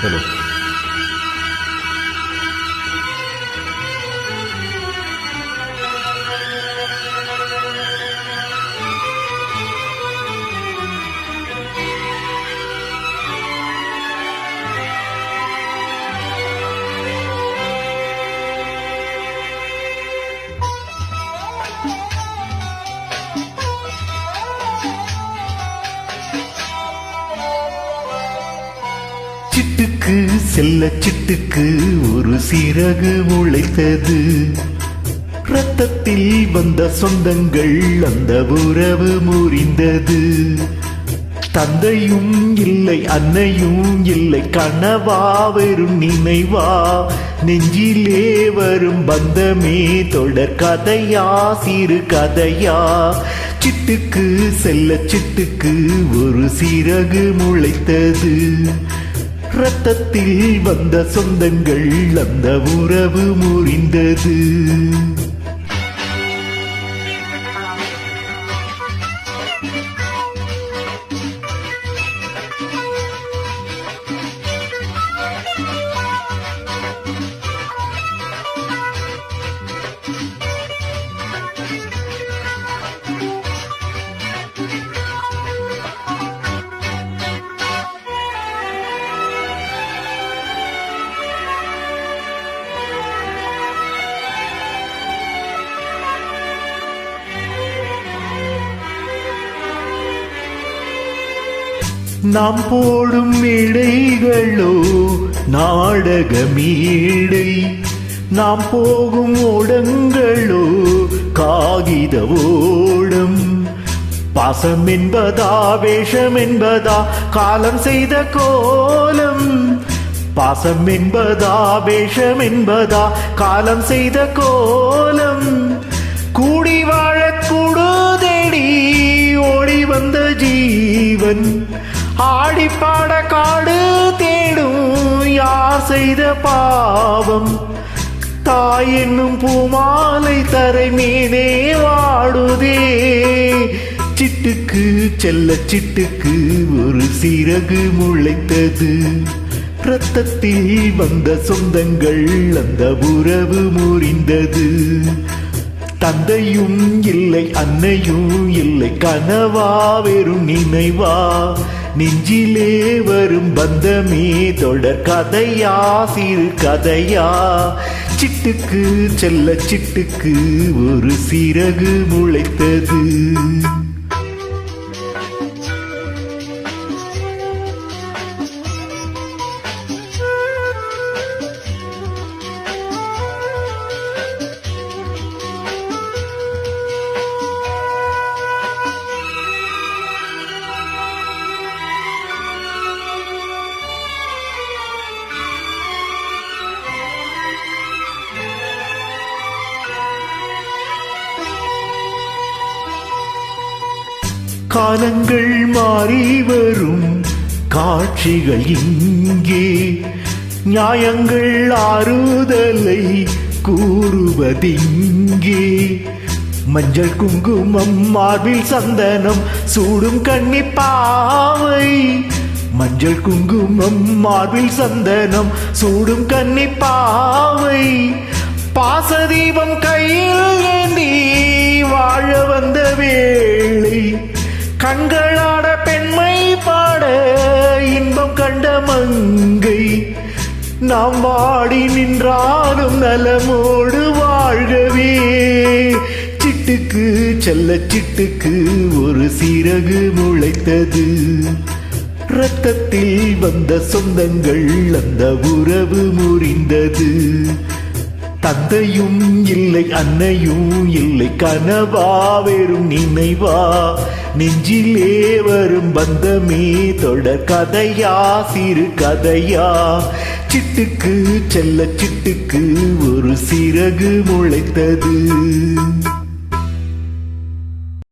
Saludos. சிட்டுக்கு செல்ல சிட்டுக்கு ஒரு சிறகு முளைத்தது ரத்தத்தில் வந்த சொந்தங்கள் அந்த உறவு முறிந்தது. தந்தையும் இல்லை அன்னையும் இல்லை கனவா வெறும் நினைவா. நெஞ்சிலே வரும் பந்தமே தொடர் கதையா சிறு கதையா. சிட்டுக்கு செல்ல சிட்டுக்கு ஒரு சிறகு முளைத்தது. ரத்தத்தில் வந்த சொந்தங்கள் அந்த உறவு முறிந்தது. நாம் போடும் இடைகளோ நாடகமீடை நாம் போகும் ஓடங்களோ காகித ஓடம். பாசம் என்பதா வேஷம் என்பதா காலம் செய்த கோலம். பாசம் என்பதா வேஷம் என்பதா காலம் செய்த கோலம். கூடி வாழக் கூடு ஓடி வந்த ஜீவன். ஆடிப்பாட காடு தேடும் யார் செய்த பாவம்? தாய் என்னும் பூமாலை தரை மீதே வாடுதே. சிட்டுக்கு செல்ல சிட்டுக்கு ஒரு சிறகு முளைத்தது. ரத்தத்தில் வந்த சொந்தங்கள் அந்த உறவு முறிந்தது. தந்தையும் இல்லை அன்னையும் இல்லை கனவா வெறும் நினைவா? நெஞ்சிலே வரும் பந்தமே தொடர் கதையா சிறு கதையா? சிட்டுக்கு செல்ல சிட்டுக்கு ஒரு சிறகு முளைத்தது. காலங்கள் மாறி வரும். காட்சிகள் இங்கே. நியாயங்கள் ஆறுதலை கூறுவதிங்கே. மஞ்சள் குங்குமம் மார்பில் சந்தனம் சூடும் கண்ணி பாவை. மஞ்சள் குங்குமம் மார்பில் சந்தனம் சூடும் கண்ணி பாவை. பாசதீபம் கையில் ஏந்தி வாழ வந்தவே கண்களாட பெண்மை பாட இன்பம் கண்ட மங்கை. நாம் வாடி நின்றாலும் நலமோடு வாழ்கவே. சிட்டுக்கு செல்ல சிட்டுக்கு ஒரு சிறகு முளைத்தது. ரத்தத்தில் வந்த சொந்தங்கள் அந்த உறவு முறிந்தது. தந்தையும் இல்லை அன்னையும் இல்லை கனவா வெறும் நினைவா. நெஞ்சிலே வரும் பந்தமே தொடர் கதையா சிறு கதையா? சிட்டுக்கு செல்ல சிட்டுக்கு ஒரு சிறகு முளைத்தது.